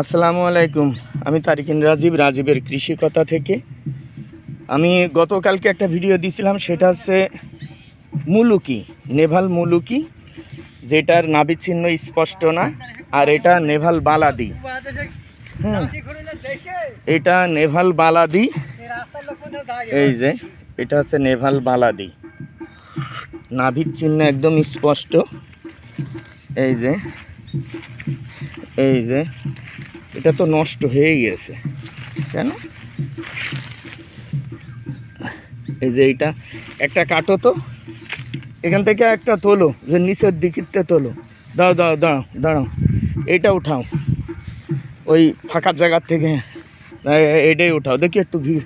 আসসালামু আলাইকুম। আমি তারিকিন রাজীব, রাজীবের কৃষি কথা থেকে। আমি গতকালকে একটা ভিডিও দিয়েছিলাম সেটা হচ্ছে মুলুকি, নেভাল মুলুকি, যেটার নাভি চিহ্ন স্পষ্ট না, আর এটা নেভাল বালাদি। হুম, এটা নেভাল বালাদি। এই যে, এটা হচ্ছে নেভাল বালাদি। নাভির চিহ্ন একদম স্পষ্ট। এই যে এই যে, এটা তো নষ্ট হয়ে গিয়েছে কেন? এই যে এইটা, একটা কাটো তো, এখান থেকে একটা তোলো, যে নিচের দিকিতে তোলো। দাও দাও দাঁড়াও দাঁড়াও, এইটা উঠাও। ওই ফাঁকা জায়গার থেকে এইটাই উঠাও। দেখি একটু ভিড়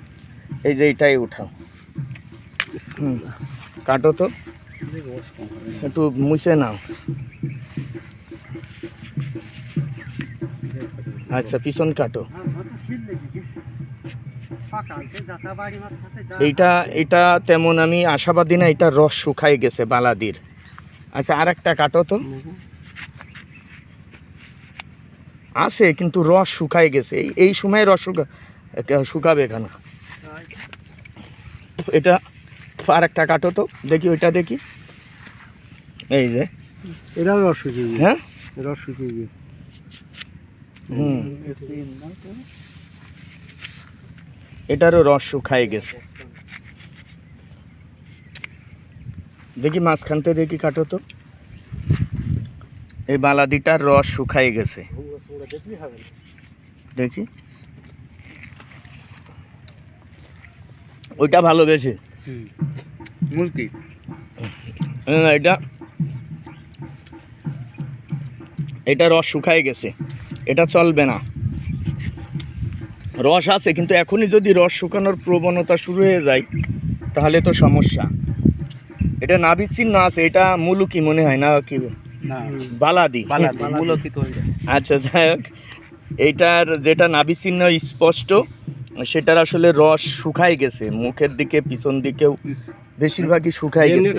এই যে এইটাই উঠাও। কাটো তো, একটু মুছে নাও। আচ্ছা পিছন কাটো। এইটা এটা তেমন আমি আশাবাদী না এটা রস শুকাই গেছে বালাদির। আচ্ছা আর একটা কাটো তো। আছে কিন্তু রস শুকাই গেছে। এই এই সময় রস শুকা শুকাবে কেন? এটা আর একটা কাটো তো দেখি ওইটা দেখি। এই যে। এটা রস শুকিয়ে হ্যাঁ? রস শুকিয়ে হুম। এটারও রস শুকাই গেছে। দেখি মাঝখানতে দেখি কাটো তো। এই বালাদিটার রস শুকাই গেছে। দেখি। ওইটা ভালো বেশি। মুলকি এটা এটা রস শুকাই গেছে। এটা চলবে না। রস আছে কিন্তু এখনই যদি রস শুকানোর প্রবণতা শুরু হয়ে যায় তাহলে তো সমস্যা। এটা চিহ্ন আছে এটা মুলুকি মনে হয় না কি? না। বালাদি। আচ্ছা যাই হোক। এইটার যেটা নাভি চিহ্ন স্পষ্ট সেটার আসলে রস শুকাই গেছে। মুখের দিকে পিছন দিকেও বেশিরভাগই শুকাই গেছে।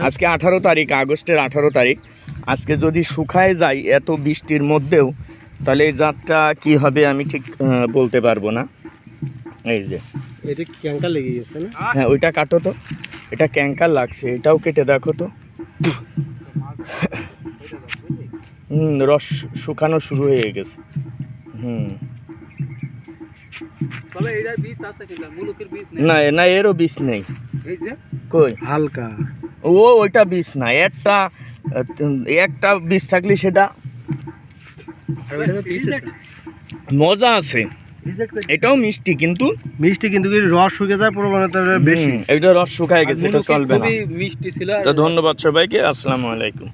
আজকে আঠারো তারিখ আগস্টের আঠারো তারিখ। আজকে যদি শুকায় যায় এত বৃষ্টির মধ্যেও তাহলে এই জাতটা কি হবে আমি ঠিক বলতে পারব না। এই যে। এটা ক্যাঙ্কা লেগে গেছে না? হ্যাঁ ওইটা কাটো তো। এটা ক্যাঙ্কার লাগছে এটাও কেটে দেখো তো। হুম রস শুকানো শুরু হয়ে গেছে। হুম। বীজ বীজ না না এরও বিষ নেই। কই? হালকা। ও ওইটা বিষ না একটা একটা বিষ থাকলে সেটা আর ওইটা তো বীজ আছে। মজা আছে। এটাও মিষ্টি কিন্তু মিষ্টি কিন্তু কি রস শুকে যায় প্রবণতা বেশি? এটা রস শুকায় গেছে এটা চলবে না। মিষ্টি ছিল তো ধন্যবাদ সবাইকে আসসালামু আলাইকুম।